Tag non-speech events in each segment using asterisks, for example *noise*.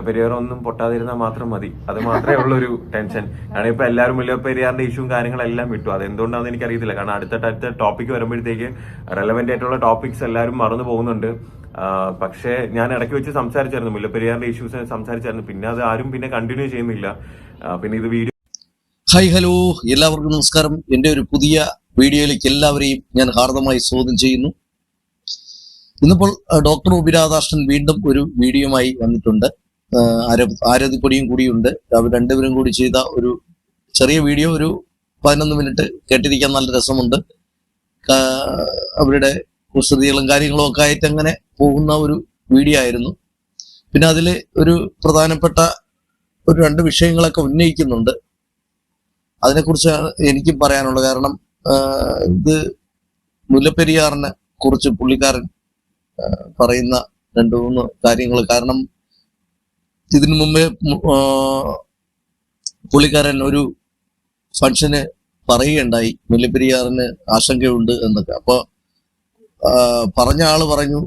മുല്ലപ്പെരിയാർ ഒന്നും പൊട്ടാതിരുന്നാൽ മാത്രം മതി. അത് മാത്രമേ ഉള്ളൊരു ടെൻഷൻ. കാരണം ഇപ്പൊ എല്ലാവരും മുല്ലപ്പെരിയാറിന്റെ ഇഷ്യൂവും കാര്യങ്ങളെല്ലാം വിട്ടു. അത് എന്തുകൊണ്ടാണെന്ന് എനിക്കറിയത്തില്ല. കാരണം അടുത്ത അടുത്ത ടോപ്പിക് വരുമ്പോഴത്തേക്ക് റെലവെന്റ് ആയിട്ടുള്ള ടോപ്പിക്സ് എല്ലാവരും മറന്നു പോകുന്നുണ്ട്. പക്ഷേ ഞാൻ ഇടയ്ക്ക് വെച്ച് സംസാരിച്ചായിരുന്നു. മുല്ലപ്പെരിയാറിന്റെ ഇഷ്യൂസ് സംസാരിച്ചായിരുന്നു. പിന്നെ അത് ആരും പിന്നെ കണ്ടിന്യൂ ചെയ്യുന്നില്ല. പിന്നെ ഇത് വീഡിയോ ഹായ് ഹലോ എല്ലാവർക്കും നമസ്കാരം. എന്റെ ഒരു പുതിയ വീഡിയോയിലേക്ക് എല്ലാവരെയും ഞാൻ ഹാർദമായി സ്വാഗതം ചെയ്യുന്നു. ഇന്നിപ്പോൾ ഡോക്ടർ ഒ രാധാകൃഷ്ണൻ വീണ്ടും ഒരു വീഡിയോയുമായി വന്നിട്ടുണ്ട്. ആര- ആരതിപ്പൊടിയും കൂടിയുണ്ട്. അവർ രണ്ടുപേരും കൂടി ചെയ്ത ഒരു ചെറിയ വീഡിയോ ഒരു പതിനൊന്ന് മിനിറ്റ് കേട്ടിരിക്കാൻ നല്ല രസമുണ്ട്. അവരുടെ കുസൃതികളും കാര്യങ്ങളും ഒക്കെ ആയിട്ട് അങ്ങനെ പോകുന്ന ഒരു വീഡിയോ ആയിരുന്നു. പിന്നെ അതിൽ ഒരു പ്രധാനപ്പെട്ട ഒരു രണ്ട് വിഷയങ്ങളൊക്കെ ഉന്നയിക്കുന്നുണ്ട്. അതിനെക്കുറിച്ചാണ് എനിക്കും പറയാനുള്ളത്. കാരണം ഇത് മുല്ലപ്പെരിയാറിനെ കുറിച്ച് പുള്ളിക്കാരൻ പറയുന്ന രണ്ട് മൂന്ന് കാര്യങ്ങൾ കാരണം ഇതിനു മുമ്പേ പുള്ളിക്കാരൻ ഒരു ഫംഗ്ഷന് പറയുകയുണ്ടായി മുല്ലപ്പെരിയാറിന് ആശങ്കയുണ്ട് എന്നൊക്കെ. അപ്പൊ പറഞ്ഞ ആൾ പറഞ്ഞു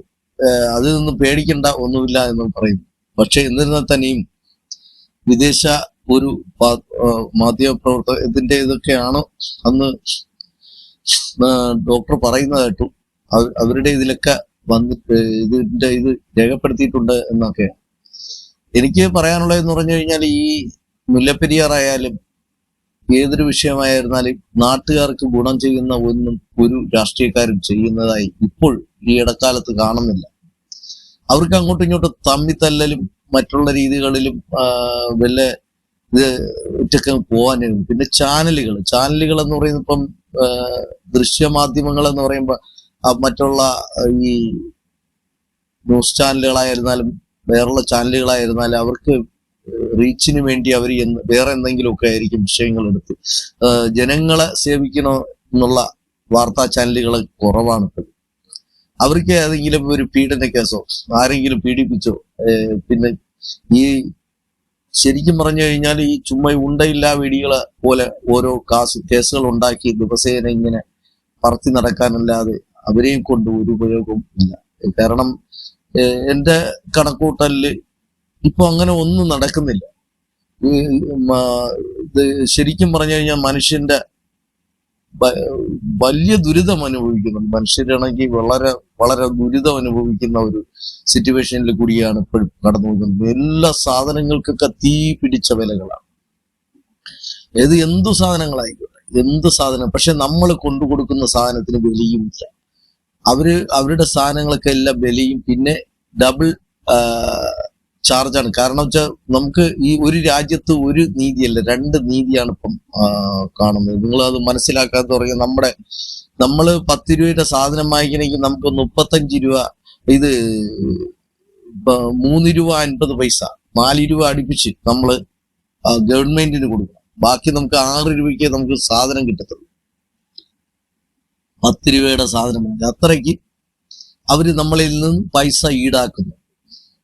അതിൽ നിന്ന് പേടിക്കണ്ട ഒന്നുമില്ല എന്ന് പറയുന്നു. പക്ഷെ എന്നിരുന്നാൽ തന്നെയും വിദേശ ഒരു മാധ്യമപ്രവർത്തനത്തിന്റെ ഇതൊക്കെയാണോ അന്ന് ഡോക്ടർ പറയുന്നതായിട്ടും അവരുടെ ഇതിലൊക്കെ വന്നിട്ട് ഇതിന്റെ ഇത് രേഖപ്പെടുത്തിയിട്ടുണ്ട് എന്നൊക്കെ എനിക്ക് പറയാനുള്ളത് എന്ന് പറഞ്ഞു കഴിഞ്ഞാൽ ഈ മുല്ലപ്പെരിയാർ ആയാലും ഏതൊരു വിഷയമായിരുന്നാലും നാട്ടുകാർക്ക് ഗുണം ചെയ്യുന്ന ഒന്നും ഒരു രാഷ്ട്രീയക്കാരും ചെയ്യുന്നതായി ഇപ്പോൾ ഈ ഇടക്കാലത്ത് കാണുന്നില്ല. അവർക്ക് അങ്ങോട്ടും ഇങ്ങോട്ടും തമ്മിത്തല്ലലും മറ്റുള്ള രീതികളിലും വല്ല ഇത് ഉച്ചയ്ക്ക് പോകാനും പിന്നെ ചാനലുകൾ ചാനലുകൾ എന്ന് പറയുന്നത് ഇപ്പം ദൃശ്യമാധ്യമങ്ങൾ എന്ന് പറയുമ്പോൾ മറ്റുള്ള ഈ ന്യൂസ് ചാനലുകളായിരുന്നാലും വേറുള്ള ചാനലുകളായിരുന്നാൽ അവർക്ക് റീച്ചിന് വേണ്ടി അവർ വേറെ എന്തെങ്കിലുമൊക്കെ ആയിരിക്കും വിഷയങ്ങൾ എടുത്ത്. ജനങ്ങളെ സേവിക്കണോ എന്നുള്ള വാർത്താ ചാനലുകൾ കുറവാണ് ഇപ്പം. അവർക്ക് ഏതെങ്കിലും ഒരു പീഡന കേസോ ആരെങ്കിലും പീഡിപ്പിച്ചോ പിന്നെ ഈ ശരിക്കും പറഞ്ഞു കഴിഞ്ഞാൽ ഈ ചുമ്മാ ഉണ്ടയില്ലാ വെടികളെ പോലെ ഓരോ കാസ് കേസുകൾ ഉണ്ടാക്കി ദിവസേന ഇങ്ങനെ പറത്തി നടക്കാനല്ലാതെ അവരെയും കൊണ്ട് ഒരു ഉപയോഗവും ഇല്ല. കാരണം എന്റെ കണക്കൂട്ടലിൽ ഇപ്പൊ അങ്ങനെ ഒന്നും നടക്കുന്നില്ല. ശരിക്കും പറഞ്ഞു കഴിഞ്ഞാൽ മനുഷ്യന്റെ വലിയ ദുരിതം അനുഭവിക്കുന്നുണ്ട്. മനുഷ്യരാണെങ്കിൽ വളരെ വളരെ ദുരിതം അനുഭവിക്കുന്ന ഒരു സിറ്റുവേഷനിൽ കൂടിയാണ് ഇപ്പോഴും കടന്നു പോകുന്നത് എല്ലാ സാധനങ്ങൾക്കൊക്കെ തീ പിടിച്ച വിലകളാണ്. ഏത് എന്തു സാധനങ്ങളായിക്കോട്ടെ എന്ത് സാധനം പക്ഷെ നമ്മൾ കൊണ്ടു കൊടുക്കുന്ന സാധനത്തിന് വിലയും ഇല്ല അവർ അവരുടെ സാധനങ്ങളൊക്കെ എല്ലാം വിലയും പിന്നെ ഡബിൾ ചാർജാണ് കാരണം വെച്ചാൽ നമുക്ക് ഈ ഒരു രാജ്യത്ത് ഒരു നീതിയല്ല രണ്ട് നീതിയാണ് ഇപ്പം കാണുന്നത്. നിങ്ങൾ അത് മനസ്സിലാക്കാത്ത പറയുക നമ്മുടെ നമ്മൾ പത്ത് രൂപയുടെ സാധനം വാങ്ങിക്കണമെങ്കിൽ നമുക്ക് മുപ്പത്തഞ്ച് രൂപ ഇത് മൂന്ന് രൂപ അൻപത് പൈസ നാല് രൂപ അടുപ്പിച്ച് നമ്മൾ ഗവൺമെന്റിന് കൊടുക്കും ബാക്കി നമുക്ക് ആറ് രൂപയ്ക്ക് നമുക്ക് സാധനം കിട്ടത്തുള്ളൂ. പത്ത് രൂപയുടെ സാധനം. അത്രയ്ക്ക് അവർ നമ്മളിൽ നിന്നും പൈസ ഈടാക്കുന്നു.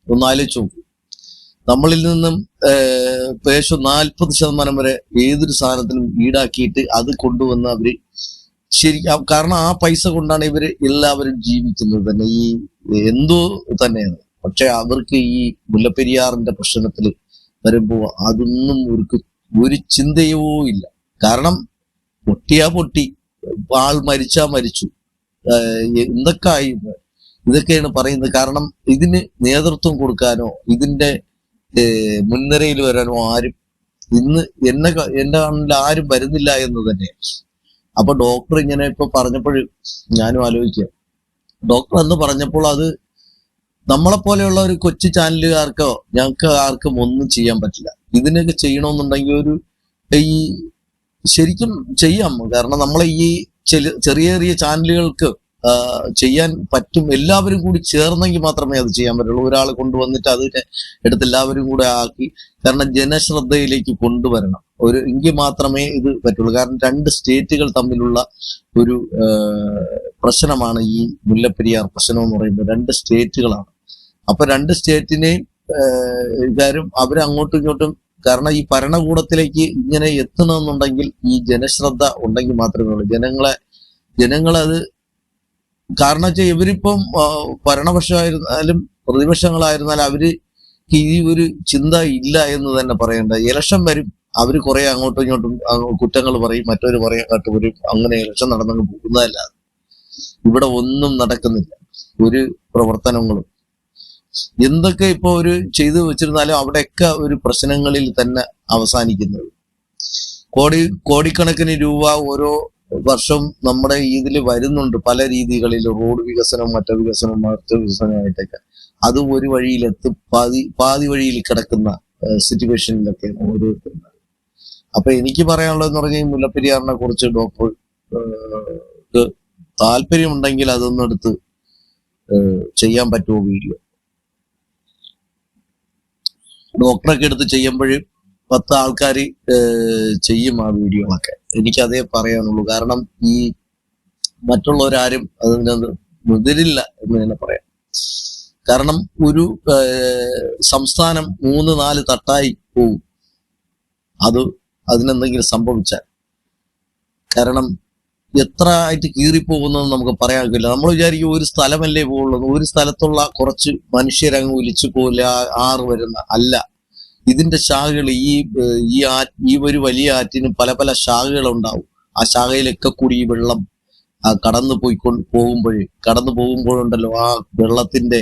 ഒന്ന് ആലോചിച്ചു നമ്മളിൽ നിന്നും ഏകദേശം നാൽപ്പത് ശതമാനം വരെ ഏതൊരു സാധനത്തിനും ഈടാക്കിയിട്ട് അത് കൊണ്ടുവന്ന് അവർ ശരി കാരണം ആ പൈസ കൊണ്ടാണ് ഇവർ എല്ലാവരും ജീവിക്കുന്നത് തന്നെ. ഈ എന്തോ തന്നെയാണ്. പക്ഷെ അവർക്ക് ഈ മുല്ലപ്പെരിയാറിന്റെ പ്രശ്നത്തിൽ വരുമ്പോ അതൊന്നും അവർക്ക് ഒരു ചിന്തയോ ഇല്ല. കാരണം പൊട്ടിയാ പൊട്ടി. ആൾ മരിച്ചാ മരിച്ചു. എന്തൊക്കെയായി ഇതൊക്കെയാണ് പറയുന്നത്. കാരണം ഇതിന് നേതൃത്വം കൊടുക്കാനോ ഇതിന്റെ മുൻനിരയിൽ വരാനോ ആരും ഇന്ന് എന്നെ എന്റെ കണ്ണിൽ ആരും വരുന്നില്ല എന്ന് തന്നെ. അപ്പൊ ഡോക്ടർ ഇങ്ങനെ ഇപ്പൊ പറഞ്ഞപ്പോഴും ഞാനും ആലോചിക്കുക ഡോക്ടർ എന്ന് പറഞ്ഞപ്പോൾ അത് നമ്മളെ പോലെയുള്ള ഒരു കൊച്ചു ചാനലുകാർക്കോ ഞങ്ങൾക്ക് ആർക്കും ഒന്നും ചെയ്യാൻ പറ്റില്ല. ഇതിനൊക്കെ ചെയ്യണമെന്നുണ്ടെങ്കിൽ ഒരു ഈ ശരിക്കും ചെയ്യാം. കാരണം നമ്മളെ ഈ ചെറിയ ചെറിയ ചാനലുകൾക്ക് ചെയ്യാൻ പറ്റും എല്ലാവരും കൂടി ചേർന്നെങ്കിൽ മാത്രമേ അത് ചെയ്യാൻ പറ്റുള്ളൂ. ഒരാൾ കൊണ്ടുവന്നിട്ട് അതിനെ എടുത്ത് എല്ലാവരും കൂടെ ആക്കി കാരണം ജനശ്രദ്ധയിലേക്ക് കൊണ്ടുവരണം. ഒരു എങ്കിൽ മാത്രമേ ഇത് പറ്റുള്ളൂ. കാരണം രണ്ട് സ്റ്റേറ്റുകൾ തമ്മിലുള്ള ഒരു പ്രശ്നമാണ് ഈ മുല്ലപ്പെരിയാർ പ്രശ്നം എന്ന് പറയുമ്പോൾ രണ്ട് സ്റ്റേറ്റുകളാണ്. അപ്പൊ രണ്ട് സ്റ്റേറ്റിനെയും കാര്യം അവരങ്ങോട്ടും ഇങ്ങോട്ടും കാരണം ഈ ഭരണകൂടത്തിലേക്ക് ഇങ്ങനെ എത്തണമെന്നുണ്ടെങ്കിൽ ഈ ജനശ്രദ്ധ ഉണ്ടെങ്കിൽ മാത്രമേ ഉള്ളൂ. ജനങ്ങളെ ജനങ്ങളത് കാരണം വെച്ചാൽ ഇവരിപ്പം ഭരണപക്ഷമായിരുന്നാലും പ്രതിപക്ഷങ്ങളായിരുന്നാലും അവർ ഈ ഒരു ചിന്ത ഇല്ല എന്ന് തന്നെ പറയണ്ട. ഇലക്ഷൻ വരും അവർ കുറെ അങ്ങോട്ടും ഇങ്ങോട്ടും കുറ്റങ്ങൾ പറയും മറ്റവര് പറയാൻ കാട്ടുവരും അങ്ങനെ ഇലക്ഷൻ നടന്നങ്ങ് പോകുന്നതല്ലാതെ ഇവിടെ ഒന്നും നടക്കുന്നില്ല. ഒരു പ്രവർത്തനങ്ങളും എന്തൊക്കെ ഇപ്പൊ ഒരു ചെയ്തു വെച്ചിരുന്നാലും അവിടെയൊക്കെ ഒരു പ്രശ്നങ്ങളിൽ തന്നെ അവസാനിക്കുന്നത്. കോടി കോടിക്കണക്കിന് രൂപ ഓരോ വർഷം നമ്മുടെ ഇതിൽ വരുന്നുണ്ട്. പല രീതികളിൽ റോഡ് വികസനം മറ്റു വികസനം മറ്റു വികസനമായിട്ടൊക്കെ. അത് ഒരു വഴിയിലെത്തും പാതി പാതി വഴിയിൽ കിടക്കുന്ന സിറ്റുവേഷനിലൊക്കെ ഓരോരുത്തരും അപ്പൊ എനിക്ക് പറയാനുള്ളതെന്ന് പറഞ്ഞാൽ മുല്ലപ്പെരിയാറിനെ കുറിച്ച് ഡോക്ടർ താല്പര്യമുണ്ടെങ്കിൽ അതൊന്നെടുത്ത് ചെയ്യാൻ പറ്റുമോ വീഡിയോ? ഡോക്ടറൊക്കെ എടുത്ത് ചെയ്യുമ്പോഴും പത്ത് ആൾക്കാർ ചെയ്യും ആ വീഡിയോകളൊക്കെ. എനിക്കതേ പറയാനുള്ളൂ. കാരണം ഈ മറ്റുള്ളവരാരും അതിനകത്ത് മുതിരില്ല എന്ന് തന്നെ പറയാം. കാരണം ഒരു സംസ്ഥാനം മൂന്ന് നാല് തട്ടായി പോവും. അത് അതിനെന്തെങ്കിലും സംഭവിച്ചാൽ. കാരണം എത്ര ആയിട്ട് കീറിപ്പോകുന്നതെന്ന് നമുക്ക് പറയാൻ കഴിയില്ല. നമ്മൾ വിചാരിക്കും ഒരു സ്ഥലമല്ലേ പോകുള്ളൂ ഒരു സ്ഥലത്തുള്ള കുറച്ച് മനുഷ്യരങ്ങ് ഒലിച്ചു പോലെ ആറ് വരുന്ന അല്ല. ഇതിന്റെ ശാഖകൾ ഈ ഈ ആ ഈ ഒരു വലിയ ആറ്റിന് പല പല ശാഖകൾ ഉണ്ടാവും ആ ശാഖയിലൊക്കെ കൂടി ഈ വെള്ളം കടന്നു പോയിക്കൊണ്ട് പോകുമ്പോഴേ കടന്നു പോകുമ്പോഴുണ്ടല്ലോ ആ വെള്ളത്തിന്റെ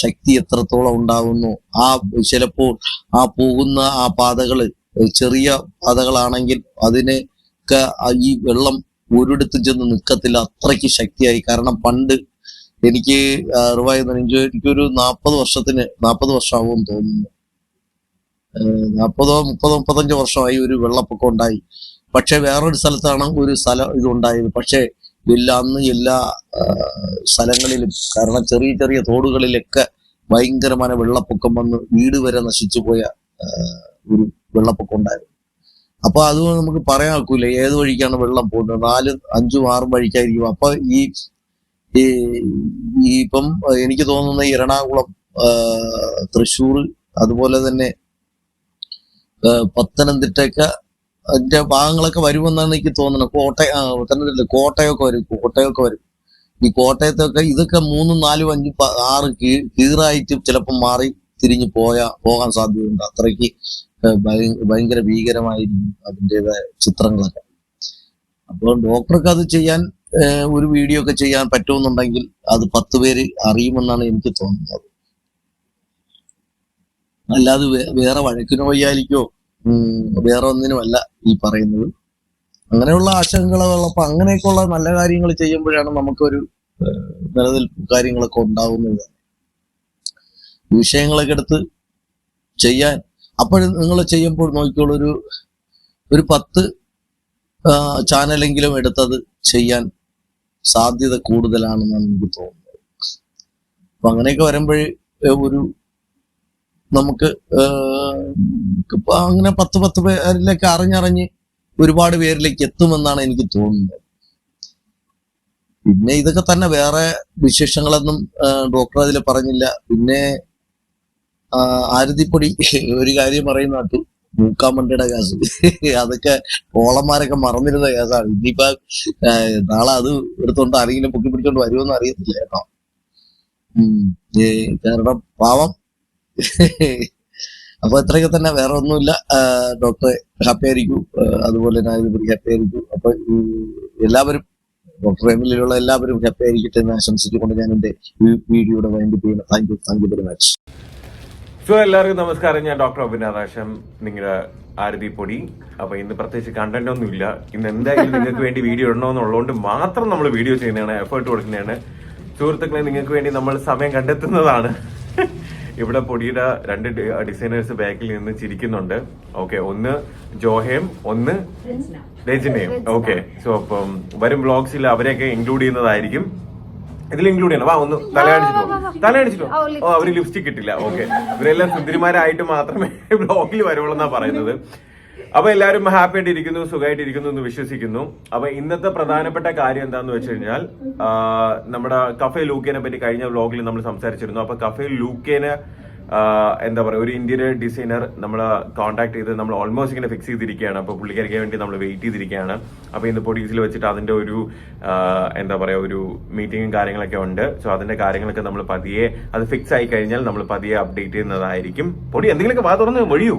ശക്തി എത്രത്തോളം ഉണ്ടാകുന്നു ആ ചിലപ്പോൾ ആ പോകുന്ന ആ പാതകൾ ചെറിയ പാതകളാണെങ്കിൽ അതിനൊക്കെ ആ ഈ വെള്ളം ഒരിടത്തും ചെന്ന് നിൽക്കത്തില്ല അത്രയ്ക്ക് ശക്തിയായി. കാരണം പണ്ട് എനിക്ക് അറിവായിരുന്നു എനിക്ക് എനിക്കൊരു നാൽപ്പത് വർഷത്തിന് നാൽപ്പത് വർഷമാവും തോന്നുന്നു. നാൽപ്പതോ മുപ്പതോ മുപ്പത്തഞ്ചോ വർഷമായി ഒരു വെള്ളപ്പൊക്കം ഉണ്ടായി. പക്ഷെ വേറൊരു സ്ഥലത്താണ് ഒരു സ്ഥലം ഇതുണ്ടായത്. പക്ഷെ എല്ലാ അന്ന് എല്ലാ സ്ഥലങ്ങളിലും കാരണം ചെറിയ ചെറിയ തോടുകളിലൊക്കെ ഭയങ്കരമായ വെള്ളപ്പൊക്കം വന്ന് വീട് വരെ നശിച്ചു പോയ ഒരു വെള്ളപ്പൊക്കം ഉണ്ടായിരുന്നു. അപ്പൊ അത് നമുക്ക് പറയാൻ ഒക്കില്ല. ഏത് വഴിക്കാണ് വെള്ളം പോകുന്നത്? നാല് അഞ്ചും ആറും വഴിക്കായിരിക്കും. അപ്പൊ ഈ ഈ ഇപ്പം എനിക്ക് തോന്നുന്ന എറണാകുളം തൃശ്ശൂർ അതുപോലെ തന്നെ പത്തനംതിട്ടയൊക്കെ അതിന്റെ ഭാഗങ്ങളൊക്കെ വരുമെന്നാണ് എനിക്ക് തോന്നുന്നത്. കോട്ടയം പത്തനംതിട്ട കോട്ടയമൊക്കെ വരും കോട്ടയമൊക്കെ വരും. ഈ കോട്ടയത്തൊക്കെ ഇതൊക്കെ മൂന്നും നാലും അഞ്ചും ആറ് കീറായിട്ട് ചിലപ്പോൾ മാറി തിരിഞ്ഞു പോയാ പോകാൻ സാധ്യതയുണ്ട്. അത്രയ്ക്ക് ഭയങ്കര ഭീകരമായിരിക്കും അതിന്റെതായ ചിത്രങ്ങളൊക്കെ. അപ്പോൾ ഡോക്ടർക്ക് അത് ചെയ്യാൻ ഒരു വീഡിയോ ഒക്കെ ചെയ്യാൻ പറ്റുമെന്നുണ്ടെങ്കിൽ അത് പത്ത് പേര് അറിയുമെന്നാണ് എനിക്ക് തോന്നുന്നത്. അല്ലാതെ വേറെ വഴക്കിനോ വയ്യാലിക്കോ വേറെ ഒന്നിനും അല്ല ഈ പറയുന്നത്. അങ്ങനെയുള്ള ആശങ്കകളുള്ളപ്പോ അങ്ങനെയൊക്കെയുള്ള നല്ല കാര്യങ്ങൾ ചെയ്യുമ്പോഴാണ് നമുക്കൊരു നിലനിൽപ്പ് കാര്യങ്ങളൊക്കെ ഉണ്ടാവുന്നത്. ഈ വിഷയങ്ങളൊക്കെ എടുത്ത് ചെയ്യാൻ അപ്പോഴും നിങ്ങൾ ചെയ്യുമ്പോൾ നോക്കിക്കോളൂ ഒരു ഒരു പത്ത് ചാനലെങ്കിലും എടുത്തത് ചെയ്യാൻ സാധ്യത കൂടുതലാണെന്നാണ് എനിക്ക് തോന്നുന്നത്. അപ്പൊ അങ്ങനെയൊക്കെ വരുമ്പോൾ ഒരു നമുക്ക് അങ്ങനെ പത്ത് പത്ത് പേരിലേക്ക് അറിഞ്ഞറിഞ്ഞ് ഒരുപാട് പേരിലേക്ക് എത്തുമെന്നാണ് എനിക്ക് തോന്നുന്നത്. പിന്നെ ഇതൊക്കെ തന്നെ വേറെ വിശേഷങ്ങളൊന്നും ഡോക്ടർ അതിൽ പറഞ്ഞില്ല. പിന്നെ ആരതിപ്പൊടി ഒരു കാര്യം പറയുന്ന കേട്ടു. മൂക്കാമണ്ടിയുടെ കേസ് അതൊക്കെ ഓളന്മാരൊക്കെ മറന്നിരുന്ന കേസാണ് ഇനിയിപ്പോ നാളെ അത് എടുത്തോണ്ട് ആരെങ്കിലും പൊക്കി പിടിച്ചോണ്ട് വരുമെന്ന് അറിയത്തില്ല കേട്ടോ. കാരണം പാവം. അപ്പൊ ഇത്രയൊക്കെ തന്നെ വേറെ ഒന്നുമില്ല. ഡോക്ടറെ ഹാപ്പി ആയിരിക്കും. അതുപോലെ തന്നെ ആരതിപ്പൊടി ഹാപ്പി ആയിരിക്കും. അപ്പൊ എല്ലാവരും ഡോക്ടർ ഫാമിലിയിലുള്ള എല്ലാവരും ഹാപ്പി ആയിരിക്കട്ടെ എന്ന് ആശംസിച്ചുകൊണ്ട് ഞാൻ എന്റെ വീഡിയോയുടെ വൈൻഡ് ചെയ്യുന്നു. Thank you thank you very much so എല്ലാവർക്കും നമസ്കാരം. ഞാൻ ഡോക്ടർ അഭിനാദാശം നിങ്ങളുടെ ആരതി പൊടി. അപ്പൊ ഇന്ന് പ്രത്യേകിച്ച് കണ്ടന്റ് ഒന്നും ഇല്ല. ഇന്ന് എന്തായാലും നിങ്ങൾക്ക് വേണ്ടി വീഡിയോ ഇടണമെന്നുള്ളതുകൊണ്ട് മാത്രം നമ്മൾ വീഡിയോ ചെയ്യുന്നതാണ് എഫേർട്ട് കൊടുക്കുന്നതാണ്. സുഹൃത്തുക്കളെ നിങ്ങൾക്ക് വേണ്ടി നമ്മൾ സമയം കണ്ടെത്തുന്നതാണ്. ഇവിടെ പൊടിയുടെ രണ്ട് ഡിസൈനേഴ്സ് ബാക്കിൽ നിന്ന് ചിരിക്കുന്നുണ്ട്. ഓക്കെ ഒന്ന് ജോഹേം ഒന്ന് രജനയും ഓക്കെ സോ അപ്പം വരും ബ്ലോഗ്സിൽ അവരെയൊക്കെ ഇൻക്ലൂഡ് ചെയ്യുന്നതായിരിക്കും. ഇതിൽ ഇൻക്ലൂഡ് ചെയ്യണം. വാ ഒന്ന് തലയാണിച്ചിട്ടോ തലയാണിച്ചിട്ടോ ഓ അവർ ലിപ്സ്റ്റിക് കിട്ടില്ല ഓക്കെ ഇവരെല്ലാം സുന്ദരിമാരായിട്ട് മാത്രമേ *laughs* ബ്ലോഗിൽ വരുള്ളൂ എന്നാ പറയുന്നത്. അപ്പൊ എല്ലാവരും ഹാപ്പി ആയിട്ട് ഇരിക്കുന്നു സുഖമായിട്ട് ഇരിക്കുന്നു എന്ന് വിശ്വസിക്കുന്നു. അപ്പൊ ഇന്നത്തെ പ്രധാനപ്പെട്ട കാര്യം എന്താന്ന് വെച്ച് കഴിഞ്ഞാൽ നമ്മുടെ കഫേ ലൂക്കേനെ പറ്റി കഴിഞ്ഞ വ്ലോഗിൽ നമ്മൾ സംസാരിച്ചിരുന്നു. അപ്പൊ കഫേ ലൂക്കേനെ എന്താ പറയുക ഒരു ഇന്റീരിയർ ഡിസൈനർ നമ്മൾ കോൺടാക്ട് ചെയ്ത് നമ്മൾ ഓൾമോസ്റ്റ് ഇങ്ങനെ ഫിക്സ് ചെയ്തിരിക്കുകയാണ്. അപ്പോൾ പുള്ളിക്കാരിക്ക് വേണ്ടി നമ്മൾ വെയിറ്റ് ചെയ്തിരിക്കുകയാണ്. അപ്പോൾ ഇന്ന് പൊടീസിൽ വെച്ചിട്ട് അതിന്റെ ഒരു എന്താ പറയുക ഒരു മീറ്റിങ്ങും കാര്യങ്ങളൊക്കെ ഉണ്ട്. സോ അതിന്റെ കാര്യങ്ങളൊക്കെ നമ്മൾ പതിയെ അത് ഫിക്സ് ആയി കഴിഞ്ഞാൽ നമ്മൾ പതിയെ അപ്ഡേറ്റ് ചെയ്യുന്നതായിരിക്കും. പൊടി എന്തെങ്കിലുമൊക്കെ വാ തുറന്ന് വഴിയൂ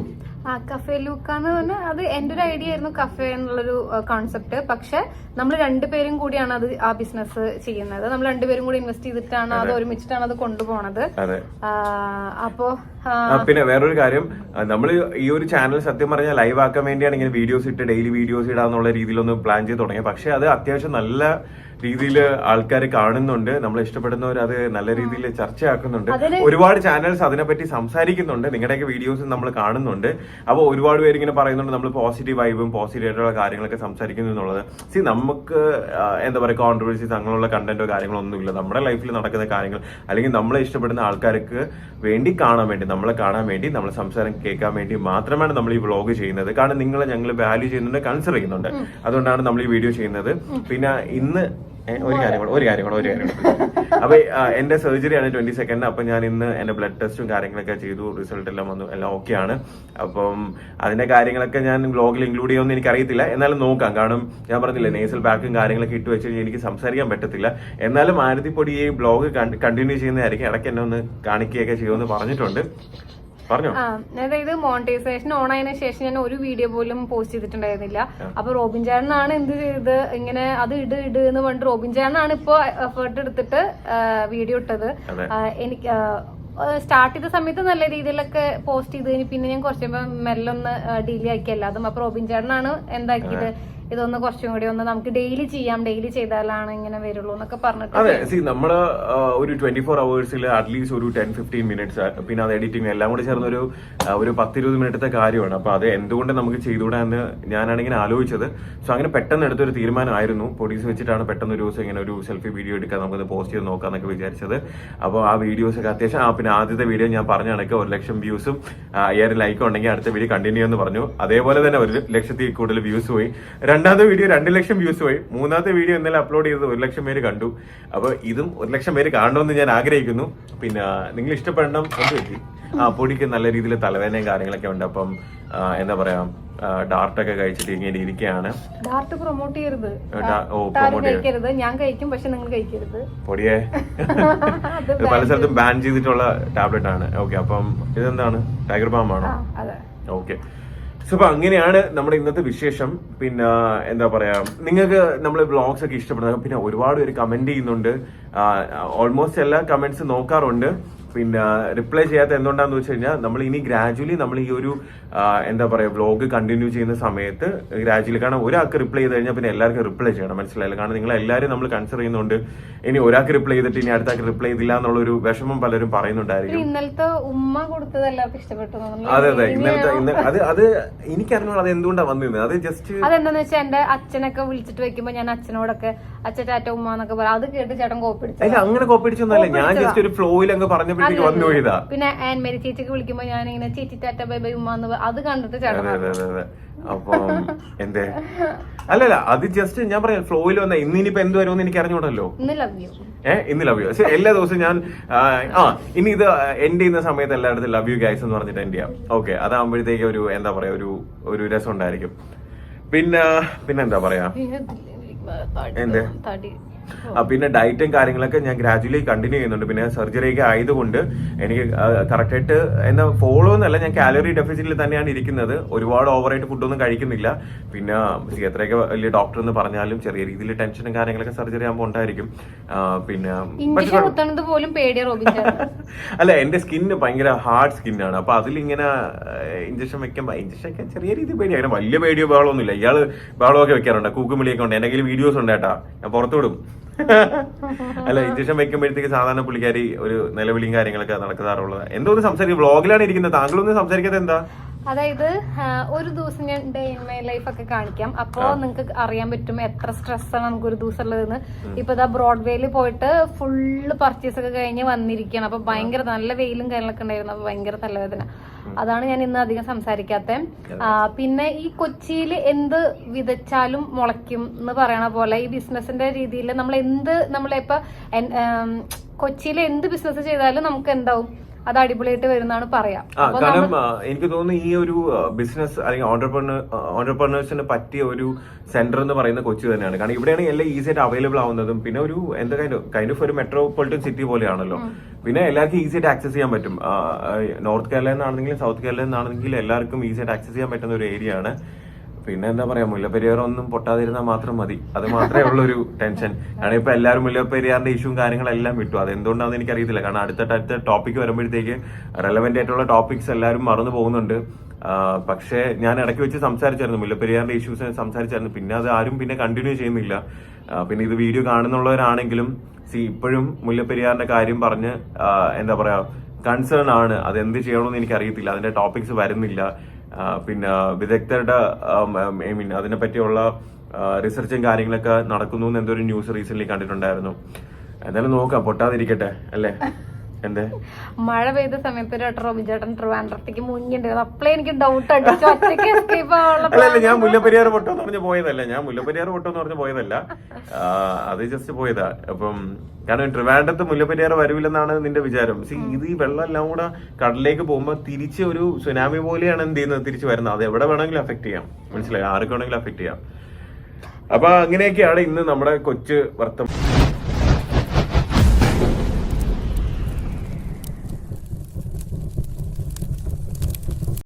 ആ കഫേ ലൂക്ക എന്ന് പറഞ്ഞാൽ അത് എന്റെ ഒരു ഐഡിയ ആയിരുന്നു കഫേ എന്നുള്ളൊരു കോൺസെപ്റ്റ് പക്ഷെ നമ്മൾ രണ്ടുപേരും കൂടിയാണ് അത് ആ ബിസിനസ് ചെയ്യുന്നത്. നമ്മൾ രണ്ടുപേരും കൂടി ഇൻവെസ്റ്റ് ചെയ്തിട്ടാണ് അത്. ഒരുമിച്ചിട്ടാണ് അത് കൊണ്ടുപോണത്. അപ്പോ പിന്നെ വേറൊരു കാര്യം നമ്മൾ ഈ ഒരു ചാനൽ സത്യം പറഞ്ഞാൽ ലൈവ് ആക്കാൻ വേണ്ടിയാണ് ഇങ്ങനെ വീഡിയോസ് ഇട്ട് ഡെയിലി വീഡിയോസ് ഇടാന്നുള്ള രീതിയിലൊന്ന് പ്ലാൻ ചെയ്ത് തുടങ്ങിയത്. പക്ഷെ അത് അത്യാവശ്യം നല്ല രീതിയിൽ ആൾക്കാർ കാണുന്നുണ്ട്. നമ്മൾ ഇഷ്ടപ്പെടുന്നവർ അത് നല്ല രീതിയിൽ ചർച്ചയാക്കുന്നുണ്ട്. ഒരുപാട് ചാനൽസ് അതിനെപ്പറ്റി സംസാരിക്കുന്നുണ്ട്. നിങ്ങളുടെയൊക്കെ വീഡിയോസ് നമ്മൾ കാണുന്നുണ്ട്. അപ്പോൾ ഒരുപാട് പേര് ഇങ്ങനെ പറയുന്നുണ്ട് നമ്മൾ പോസിറ്റീവ് വൈബും പോസിറ്റീവ് ആയിട്ടുള്ള കാര്യങ്ങളൊക്കെ സംസാരിക്കുന്നു എന്നുള്ളത്. സി നമുക്ക് എന്താ പറയുക കോൺട്രവേഴ്സീസ് അങ്ങനെയുള്ള കണ്ടന്റോ കാര്യങ്ങളോ ഒന്നുമില്ല. നമ്മുടെ ലൈഫിൽ നടക്കുന്ന കാര്യങ്ങൾ അല്ലെങ്കിൽ നമ്മളെ ഇഷ്ടപ്പെടുന്ന ആൾക്കാർക്ക് വേണ്ടി കാണാൻ വേണ്ടി നമ്മളെ കാണാൻ വേണ്ടി നമ്മളെ സംസാരം കേൾക്കാൻ വേണ്ടി മാത്രമാണ് നമ്മൾ ഈ വ്ളോഗ് ചെയ്യുന്നത്. കാരണം നിങ്ങളെ ഞങ്ങൾ വാല്യൂ ചെയ്യുന്നുണ്ട് കൺസിഡർ ചെയ്യുന്നുണ്ട്. അതുകൊണ്ടാണ് നമ്മൾ ഈ വീഡിയോ ചെയ്യുന്നത്. പിന്നെ ഇന്ന് ഒരു കാര്യം കൂടെ ഒരു കാര്യം കൂടെ ഒരു കാര്യം കൂടെ *laughs* അപ്പൊ എന്റെ സർജറി ആണ് ട്വന്റി സെക്കൻഡ്. അപ്പൊ ഞാൻ ഇന്ന് എന്റെ ബ്ലഡ് ടെസ്റ്റും കാര്യങ്ങളൊക്കെ ചെയ്തു റിസൾട്ട് എല്ലാം വന്നു എല്ലാം ഓക്കെ ആണ്. അപ്പം അതിന്റെ കാര്യങ്ങളൊക്കെ ഞാൻ ബ്ലോഗിൽ ഇൻക്ലൂഡ് ചെയ്യുമെന്ന് എനിക്ക് അറിയത്തില്ല എന്നാലും നോക്കാം കാരണം ഞാൻ പറഞ്ഞില്ല നേസൽ ബാക്കും കാര്യങ്ങളൊക്കെ ഇട്ട് വെച്ച് കഴിഞ്ഞാൽ എനിക്ക് സംസാരിക്കാൻ പറ്റത്തില്ല. എന്നാലും ആരതിപ്പൊടി ഈ ബ്ലോഗ് കണ്ടിന്യൂ ചെയ്യുന്നതായിരിക്കും ഇടയ്ക്ക് എന്നെ ഒന്ന് കാണിക്കുകയൊക്കെ ചെയ്യുമെന്ന് പറഞ്ഞിട്ടുണ്ട്. അതായത് മോണിറ്റൈസേഷൻ ഓൺ ആയതിനു ശേഷം ഞാൻ ഒരു വീഡിയോ പോലും പോസ്റ്റ് ചെയ്തിട്ടുണ്ടായിരുന്നില്ല. അപ്പൊ റോബിൻ ചേട്ടനാണ് എന്ത് ചെയ്ത് ഇങ്ങനെ അത് ഇട് ഇട് എന്ന് പറഞ്ഞിട്ട് റോബിൻ ചേട്ടനാണ് ഇപ്പൊ എഫേർട്ട് എടുത്തിട്ട് വീഡിയോ ഇട്ടത്. എനിക്ക് സ്റ്റാർട്ട് ചെയ്ത സമയത്ത് നല്ല രീതിയിലൊക്കെ പോസ്റ്റ് ചെയ്ത് കഴിഞ്ഞ് പിന്നെ ഞാൻ കുറച്ച് മെല്ലൊന്ന് ഡീലേ ആക്കി എല്ലാതും. അപ്പൊ റോബിൻ ചേട്ടനാണ് എന്താക്കിയത്? ഇതൊന്ന് കുറച്ചും കൂടി ഒന്ന് നമുക്ക് ഡെയിലി ചെയ്യാം ഡെയിലി ചെയ്താലാണ് ഇങ്ങനെ വരുള്ളൂ എന്നൊക്കെ പറഞ്ഞിട്ട് അതെ സി നമ്മൾ ഒരു ട്വന്റി ഫോർ അവേഴ്സിൽ അറ്റ്ലീസ്റ്റ് ഒരു ടെൻ ഫിഫ്റ്റീൻ മിനിറ്റ്സ് പിന്നെ അത് എഡിറ്റിംഗ് എല്ലാം കൂടി ചേർന്ന് ഒരു ഒരു പത്തിരുപത് മിനിറ്റത്തെ കാര്യമാണ്. അപ്പൊ അത് എന്തുകൊണ്ട് നമുക്ക് ചെയ്തുകൂടാ എന്ന് ഞാനാണ് ഇങ്ങനെ ആലോചിച്ചത്. സോ അങ്ങനെ പെട്ടെന്ന് എടുത്തൊരു തീരുമാനമായിരുന്നു. പൊടീസ് വെച്ചിട്ടാണ് പെട്ടെന്ന് ഒരു ദിവസം ഇങ്ങനെ ഒരു സെൽഫി വീഡിയോ എടുക്കാൻ നമുക്കത് പോസ്റ്റ് ചെയ്ത് നോക്കാന്നൊക്കെ വിചാരിച്ചത്. അപ്പോൾ ആ വീഡിയോസ് ഒക്കെ അത്യാവശ്യം ആ പിന്നെ ആദ്യത്തെ വീഡിയോ ഞാൻ പറഞ്ഞ കണക്ക് ഒരു ലക്ഷം വ്യൂസും അയ്യായിരം ലൈക്ക് ഉണ്ടെങ്കിൽ അടുത്ത വീഡിയോ കണ്ടിന്യൂ എന്ന് പറഞ്ഞു. അതേപോലെ തന്നെ ഒരു ലക്ഷത്തിൽ കൂടുതൽ വ്യൂസ് പോയി. രണ്ടാമത്തെ വീഡിയോ രണ്ട് ലക്ഷം വ്യൂസ് പോയി. മൂന്നാമത്തെ വീഡിയോ ഇന്നലെ അപ്ലോഡ് ചെയ്തത് ഒരു ലക്ഷം പേര് കണ്ടു. അപ്പൊ ഇതും ഒരു ലക്ഷം പേര് കാണണമെന്ന് ഞാൻ ആഗ്രഹിക്കുന്നു. പിന്നെ നിങ്ങൾ ഇഷ്ടപ്പെടണം എന്ത് പറ്റി? ആ പൊടിക്ക് നല്ല രീതിയിൽ തലവേദനയും കാര്യങ്ങളൊക്കെ ഉണ്ട്. അപ്പം എന്താ പറയാ ഡാർട്ടൊക്കെ കഴിച്ചിട്ട് ഇങ്ങനെ ഇരിക്കുകയാണ്. ഡാർട്ട് പ്രൊമോട്ട് ചെയ്യരുത്. ഓ പ്രൊമോട്ട് ചെയ്യരുത് ഞാൻ കഴിക്കും പക്ഷെ നിങ്ങൾ കഴിക്കരുത്. പൊടിയെ. പല സ്ഥലത്തും ബാൻ ചെയ്തിട്ടുള്ള ടാബ്ലറ്റ് ആണ്. ഓക്കെ അപ്പം ഇതെന്താണ്? ടൈഗർ ബാം ആണോ? ഓക്കെ സോ അപ്പൊ അങ്ങനെയാണ് നമ്മുടെ ഇന്നത്തെ വിശേഷം. പിന്നെ എന്താ പറയാ നിങ്ങൾക്ക് നമ്മൾ വ്ളോഗ്സ് ഒക്കെ ഇഷ്ടപ്പെടുന്നത് പിന്നെ ഒരുപാട് പേര് കമന്റ് ചെയ്യുന്നുണ്ട്. ഓൾമോസ്റ്റ് എല്ലാ കമന്റ്സ് നോക്കാറുണ്ട്. പിന്നെ റിപ്ലൈ ചെയ്യാത്ത എന്തുകൊണ്ടാന്ന് വെച്ച് കഴിഞ്ഞാൽ നമ്മൾ ഇനി ഗ്രാജുവലി നമ്മൾ ഈ ഒരു എന്താ പറയുക വ്ലോഗ് കണ്ടിന്യൂ ചെയ്യുന്ന സമയത്ത് ഗ്രാജുവലി കാരണം ഒരാൾക്ക് റിപ്ലൈ ചെയ്ത് കഴിഞ്ഞാൽ പിന്നെ എല്ലാവർക്കും റിപ്ലൈ ചെയ്യണം മനസ്സിലായില്ല? കാരണം നിങ്ങൾ എല്ലാവരും നമ്മൾ കൺസിഡർ ചെയ്യുന്നുണ്ട് ഇനി ഒരാൾക്ക് റിപ്ലൈ ചെയ്തിട്ട് ഇനി അടുത്ത ആൾക്ക് റിപ്ലൈ ചെയ്തില്ല എന്നുള്ള ഒരു വിഷമം പലരും പറയുന്നുണ്ടായിരിക്കും. ഇന്നലത്തെ ഉമ്മ കൊടുത്തത് എല്ലാവർക്കും ഇഷ്ടപ്പെട്ടു തോന്നുന്നു. അതെ അതെ ഇന്നലത്തെ ഇന്ന് അത് അത് എനിക്കറിഞ്ഞോളൂ അത് എന്തുകൊണ്ടാണ് വന്നിരുന്നത്. അത് ജസ്റ്റ് അതെന്താന്ന് വെച്ചാൽ എന്റെ അച്ഛനൊക്കെ വിളിച്ചിട്ട് വെക്കുമ്പോ ഞാൻ അച്ഛനോടൊക്കെ അച്ഛൻ ടാറ്റ ഉമ്മ എന്നൊക്കെ പറയും അത് കേട്ട് ചേട്ടൻ കോപ്പിടിച്ചു അങ്ങനെ കോപ്പി ഞാൻ ജസ്റ്റ് ഒരു ഫ്ലോയിൽ അങ്ങ് പറഞ്ഞപ്പോഴത്തേക്ക് വന്നു പോയതാ പിന്നെ ആൻമേരി ചേച്ചിക്ക് വിളിക്കുമ്പോ ഞാൻ ഇങ്ങനെ ചേച്ചി ടാറ്റ ബൈ ബൈ ഉമ്മ എന്ന് അത് കണ്ടിട്ട് ചേട്ടൻ അപ്പം എന്തേ? അല്ലല്ല അത് ജസ്റ്റ് ഞാൻ പറയാം ഫ്ലോയിൽ വന്ന ഇന്നിനിപ്പോ എന്ത് വരുമെന്ന് എനിക്ക് അറിഞ്ഞൂടല്ലോ. ഇന്ന് ലവ് യു ഏഹ് ഇന്ന് ലവ് യു എല്ലാ ദിവസവും ഞാൻ ആ, ഇനി ഇത് എൻഡ് ചെയ്യുന്ന സമയത്ത് എല്ലായിടത്തും ലവ് യു ഗൈസ് എന്ന് പറഞ്ഞിട്ട് എൻഡ് ചെയ്യാം. ഓക്കെ അതാകുമ്പോഴത്തേക്ക് ഒരു എന്താ പറയാ ഒരു ഒരു രസം ഉണ്ടായിരിക്കും. പിന്നെ പിന്നെ എന്താ പറയാ? തടി പിന്നെ ഡയറ്റും കാര്യങ്ങളൊക്കെ ഞാൻ ഗ്രാജുവലി കണ്ടിന്യൂ ചെയ്യുന്നുണ്ട്. പിന്നെ സർജറി ഒക്കെ ആയതുകൊണ്ട് എനിക്ക് കറക്റ്റ് ആയിട്ട് എന്താ ഫോളോ എന്നല്ല ഞാൻ കാലറി ഡെഫിസിറ്റിൽ തന്നെയാണ് ഇരിക്കുന്നത്. ഒരുപാട് ഓവറായിട്ട് ഫുഡൊന്നും കഴിക്കുന്നില്ല. പിന്നെ എത്രയൊക്കെ വലിയ ഡോക്ടർ എന്ന് പറഞ്ഞാലും ചെറിയ രീതിയിൽ ടെൻഷനും കാര്യങ്ങളൊക്കെ സർജറി ആകുമ്പോൾ ഉണ്ടായിരിക്കും. പിന്നെ *laughs* അല്ല എന്റെ സ്കിന്ന് ഭയങ്കര ഹാർഡ് സ്കിന്നാണ് അപ്പൊ അതിലിങ്ങനെ ഇഞ്ചക്ഷൻ വെക്കുമ്പോ ഇഞ്ചക്ഷൻ ഒക്കെ ചെറിയ രീതിയിൽ പേടി അങ്ങനെ വലിയ പേടിയോ ബഹളമൊന്നുമില്ല. ഇയാൾ ബഹളമൊക്കെ വെക്കാറുണ്ട്. കൂക്കുമിളിയൊക്കെ ഉണ്ട്. എന്തെങ്കിലും വീഡിയോസ് ഉണ്ട് കേട്ടാ ഞാൻ പുറത്തു വിടും. *laughs* അല്ല ഇഞ്ചക്ഷൻ വെക്കുമ്പോഴത്തേക്ക് സാധാരണ പുള്ളിക്കാരി ഒരു നിലവിളിയും കാര്യങ്ങളൊക്കെ നടക്കാറുള്ളത്. എന്തോ ഒന്ന് സംസാരിക്കും വ്ളോഗിലാണ് ഇരിക്കുന്നത്. താങ്കളൊന്നും സംസാരിക്കുന്നത് എന്താ? അതായത് ഒരു ദിവസം ഞാൻ ഡേ ഇൻ മൈ ലൈഫ് ഒക്കെ കാണിക്കാം. അപ്പോ നിങ്ങൾക്ക് അറിയാൻ പറ്റും എത്ര സ്ട്രെസ് ആണ് നമുക്ക് ഒരു ദിവസം ഉള്ളതെന്ന് ഇപ്പൊ ഇതാ ബ്രോഡ്വേയിൽ പോയിട്ട് ഫുള്ള് പർച്ചേസ് ഒക്കെ കഴിഞ്ഞ് വന്നിരിക്കുകയാണ്. അപ്പൊ ഭയങ്കര നല്ല വെയിലും കാര്യങ്ങളൊക്കെ ഉണ്ടായിരുന്നു. അപ്പൊ ഭയങ്കര തലവേദന. അതാണ് ഞാൻ ഇന്ന് അധികം സംസാരിക്കാത്ത. പിന്നെ ഈ കൊച്ചിയിൽ എന്ത് വിതച്ചാലും മുളയ്ക്കും എന്ന് പറയണ പോലെ ഈ ബിസിനസിന്റെ രീതിയിൽ നമ്മൾ എന്ത് നമ്മളിപ്പോ കൊച്ചിയിൽ എന്ത് ബിസിനസ് ചെയ്താലും നമുക്ക് എന്താവും? അത് അടിപൊളിയായിട്ട് വരുന്നതാണ് പറയാം. കാരണം എനിക്ക് തോന്നുന്നു ഈ ഒരു ബിസിനസ് അല്ലെങ്കിൽ ഓണ്ടർപ്രണേഴ്സിന് പറ്റിയ ഒരു സെന്റർ എന്ന് പറയുന്ന കൊച്ചി തന്നെയാണ്. കാരണം ഇവിടെയാണ് എല്ലാം ഈസി ആയിട്ട് അവൈലബിൾ ആവുന്നതും പിന്നെ ഒരു എന്താ കൈൻഡ് കൈൻഡ് ഓഫ് ഒരു മെട്രോപൊളിറ്റൻ സിറ്റി പോലെയാണല്ലോ. പിന്നെ എല്ലാവർക്കും ഈസി ആയിട്ട് ആക്സസ് ചെയ്യാൻ പറ്റും. നോർത്ത് കേരളയിൽ നിന്നാണെങ്കിലും സൗത്ത് കേരളയിൽ നിന്നാണെങ്കിലും എല്ലാവർക്കും ഈസി ആയിട്ട് ആക്സസ് ചെയ്യാൻ പറ്റുന്ന ഒരു ഏരിയ ആണ്. പിന്നെ എന്താ പറയാ മുല്ലപ്പെരിയാർ ഒന്നും പൊട്ടാതിരുന്നാൽ മാത്രം മതി. അത് മാത്രമേ ഉള്ളൊരു ടെൻഷൻ. കാരണം ഇപ്പൊ എല്ലാവരും മുല്ലപ്പെരിയാറിന്റെ ഇഷ്യൂ കാര്യങ്ങളെല്ലാം വിട്ടു. അത് എന്തുകൊണ്ടാണെന്ന് എനിക്കറിയത്തില്ല. കാരണം അടുത്ത അടുത്ത ടോപ്പിക് വരുമ്പോഴത്തേക്ക് റെലവെന്റ് ആയിട്ടുള്ള ടോപ്പിക്സ് എല്ലാവരും മറന്നു പോകുന്നുണ്ട്. പക്ഷേ ഞാൻ ഇടയ്ക്ക് വെച്ച് സംസാരിച്ചായിരുന്നു. മുല്ലപ്പെരിയാറിന്റെ ഇഷ്യൂസ് സംസാരിച്ചായിരുന്നു. പിന്നെ അത് ആരും പിന്നെ കണ്ടിന്യൂ ചെയ്യുന്നില്ല. പിന്നെ ഇത് വീഡിയോ കാണുന്നുള്ളവരാണെങ്കിലും സി ഇപ്പോഴും മുല്ലപ്പെരിയാറിന്റെ കാര്യം പറഞ്ഞ് എന്താ പറയാ കൺസേൺ ആണ്. അത് എന്ത് ചെയ്യണമെന്ന് എനിക്ക് അറിയത്തില്ല അതിന്റെ ടോപ്പിക്സ് വരുന്നില്ല. പിന്നെ വിദഗ്ധരുടെ ഐ മീൻ അതിനെ പറ്റിയുള്ള റിസർച്ചും കാര്യങ്ങളൊക്കെ നടക്കുന്നു എന്ന് ഒരു ന്യൂസ് റീസെന്റ് കണ്ടിട്ടുണ്ടായിരുന്നു. എന്തായാലും നോക്കാം പൊട്ടാതിരിക്കട്ടെ അല്ലേ? മഴ പെയ്ത സമയത്ത് റോബി ചേട്ടൻ ട്രിവാൻഡ്രത്തേക്ക് മുങ്ങിണ്ടായിരുന്നു അപ്പളേ എനിക്ക് ഡൗട്ട് അടിച്ചു ഒറ്റയ്ക്ക് എസ്കേപ്പ് ആവാനുള്ള ഞാൻ മുല്ലപ്പെരിയാർ പൊട്ടെന്ന് പറഞ്ഞ് പോയതല്ല. ഞാൻ മുല്ലപ്പെരിയാർ പൊട്ടെന്ന് പറഞ്ഞ് പോയതല്ല. അത് ജസ്റ്റ് പോയതാ. അപ്പം കാരണം ട്രിവാൻഡ്രത്ത് മുല്ലപ്പെരിയാർ വരൂലെന്നാണ് നിന്റെ വിചാരം. സി ഇത് ഈ വെള്ളം എല്ലാം കൂടെ കടലിലേക്ക് പോകുമ്പോൾ തിരിച്ച് ഒരു സുനാമി പോലെയാണ് എന്ത് ചെയ്യുന്നത്? തിരിച്ച് വരുന്നത്. അത് എവിടെ വേണമെങ്കിലും അഫക്ട് ചെയ്യാം. മനസ്സിലായി? ആർക്ക് വേണമെങ്കിലും അഫക്ട് ചെയ്യാം. അപ്പൊ അങ്ങനെയൊക്കെയാണ് ഇന്ന് നമ്മുടെ കൊച്ചു വർത്തം